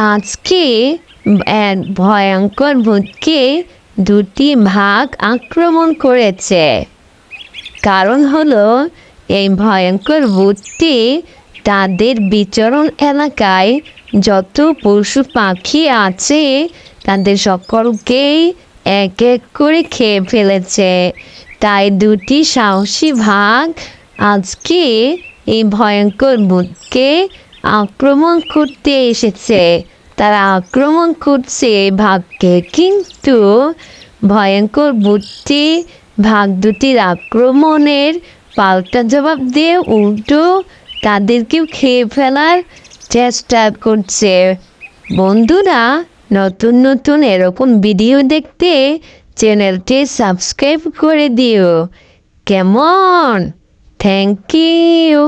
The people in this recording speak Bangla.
এক ভয়ঙ্কর ভূতকে দুটি ভাগ আক্রমণ করেছে। কারণ হলো, এই ভয়ঙ্কর ভূতটি তাদের বিচরণ এলাকায় যত পশু পাখি আছে, তাদের সকলকেই এক এক করে খেয়ে ফেলেছে। তাই দুটি সাহসী ভাগ আজকে এই ভয়ঙ্কর ভূতকে আক্রমণ করতে এসেছে। তারা আক্রমণ করছে ভাগকে কিন্তু ভয়ঙ্কর বুদ্ধি, ভাগ দুটির আক্রমণের পাল্টা জবাব দিয়ে উল্টো তাদেরকেও খেয়ে ফেলার চেষ্টা করছে। বন্ধুরা, নতুন নতুন এরকম ভিডিও দেখতে চ্যানেলটি সাবস্ক্রাইব করে দিও। কেমন? Thank you